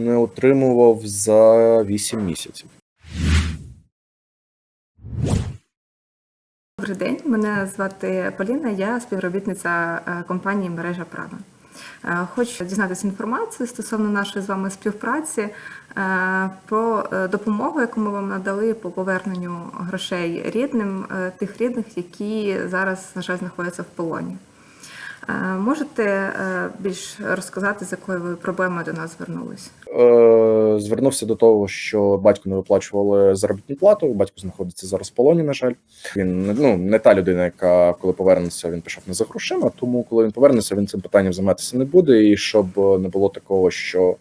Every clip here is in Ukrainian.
Не отримував за 8 місяців. Добрий день, мене звати Поліна, я співробітниця е, компанії Мережа Права. Е, Хочу дізнатися інформацію стосовно нашої з вами співпраці е, про допомогу, яку ми вам надали по поверненню грошей рідним тих рідних, які зараз, на жаль, знаходяться в полоні. Е, Можете е, більш розказати, з якою ви проблемою до нас звернулись? Е, звернувся до того, що батьку не виплачували заробітну плату. Батько знаходиться зараз в полоні. На жаль, він ну не та людина, яка коли повернеться, він пішов не за грошима. Тому коли він повернеться, він цим питанням займатися не буде. І щоб не було такого, що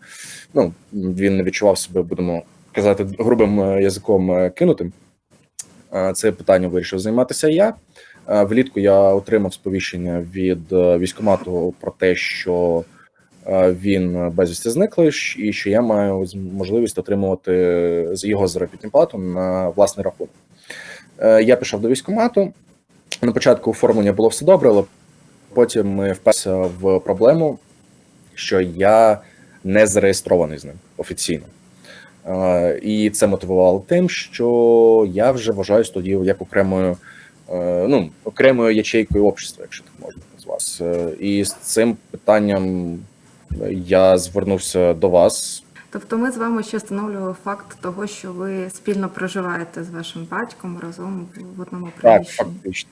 ну він не відчував себе, будемо казати грубим язиком кинутим. Це питання вирішив займатися я. Е, Влітку я отримав сповіщення від е, військкомату про те, що е, він безвісти зниклий, і що я маю можливість отримувати його заробітну плату на власний рахунок. Я пішов до військкомату. На початку оформлення було все добре, але потім ми вперся в проблему, що я не зареєстрований з ним офіційно. І це мотивувало тим, що я вже вважаюсь тоді як окремою, ну, окремою ячейкою общества, якщо так можна назвати. вас. І з цим питанням я звернувся до вас. Тобто ми з вами ще встановлювали факт того, що ви спільно проживаєте з вашим батьком разом в одному Так, фактично.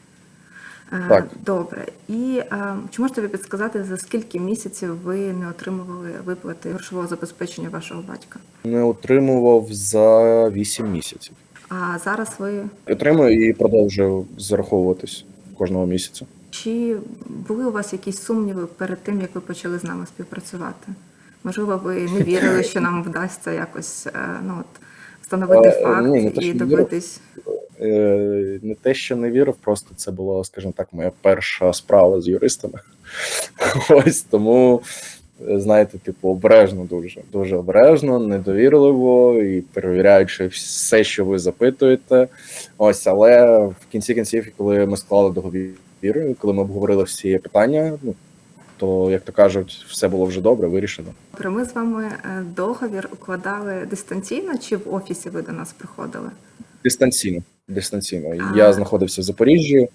Е, так. Добре. І е, чи можете ви підсказати, за скільки місяців ви не отримували виплати грошового забезпечення вашого батька? Не отримував за 8 місяців. А зараз ви Отримую і продовжую зараховуватись кожного місяця. чи були у вас якісь сумніви перед тим, як ви почали з нами співпрацювати? Можливо, ви не вірили, що нам вдасться якось е, ну, от, встановити факт ні, і добитись. Не те, що не вірив, просто це була, скажімо так, моя перша справа з юристами. Ось тому, е, знаєте, типу, обережно дуже, дуже обережно, недовірливо і перевіряючи все, що ви запитуєте. Ось, але в кінці кінців, коли ми склали договір, коли ми обговорили всі питання, ну то, як то кажуть, все було вже добре, вирішено. Ми з вами е, договір укладали дистанційно чи в офісі ви до нас приходили? Дистанційно. Дистанційно. А. Я знаходився в Запоріжжі.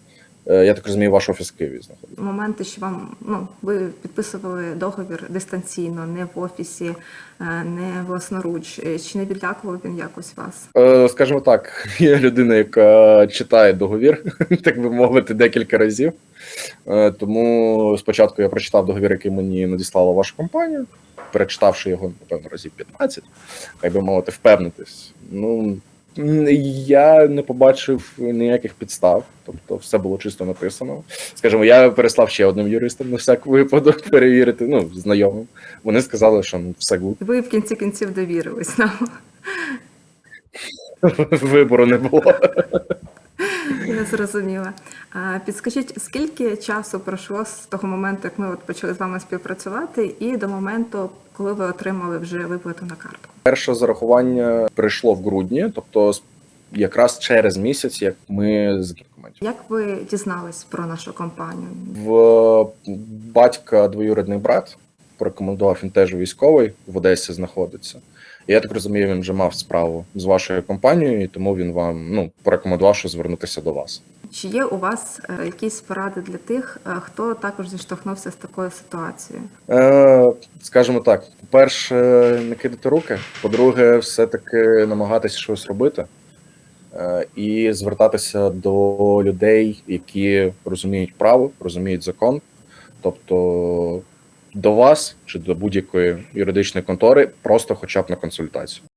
Е, Я так розумію, ваш офіс в Києві знаходиться. Моменти, що вам ну ви підписували договір дистанційно, не в офісі, е, не власноруч. Е, Чи не відлякував він якось вас? Е, Скажімо так, я людина, яка читає договір, так би мовити, декілька разів. Е, Тому спочатку я прочитав договір, який мені надіслала ваша компанія, перечитавши його, напевно, разів 15, так би мовити, впевнитись. Ну, я не побачив ніяких підстав, тобто все було чисто написано. Скажімо, я переслав ще одним юристам на всяк випадок перевірити, ну, знайомим. Вони сказали, що ну, все гуд. Ви в кінці кінців довірились нам. Вибору не було. Я зрозуміла. Підскажіть, скільки часу пройшло з того моменту, як ми от почали з вами співпрацювати, і до моменту, коли ви отримали вже виплату на картку? Перше зарахування прийшло в грудні, тобто якраз через місяць, як ми з документів. Як ви дізнались про нашу компанію? В батька двоюрідний брат порекомендував він теж військовий в Одесі знаходиться. Я так розумію, він вже мав справу з вашою компанією, і тому він вам ну порекомендував, що звернутися до вас. Чи є у вас е, якісь поради для тих, е, хто також зіштовхнувся з такою ситуацією? Е, скажімо так, по-перше, не кидати руки. По-друге, все-таки намагатися щось робити е, і звертатися до людей, які розуміють право, розуміють закон. Тобто до вас чи до будь-якої юридичної контори, просто хоча б на консультацію.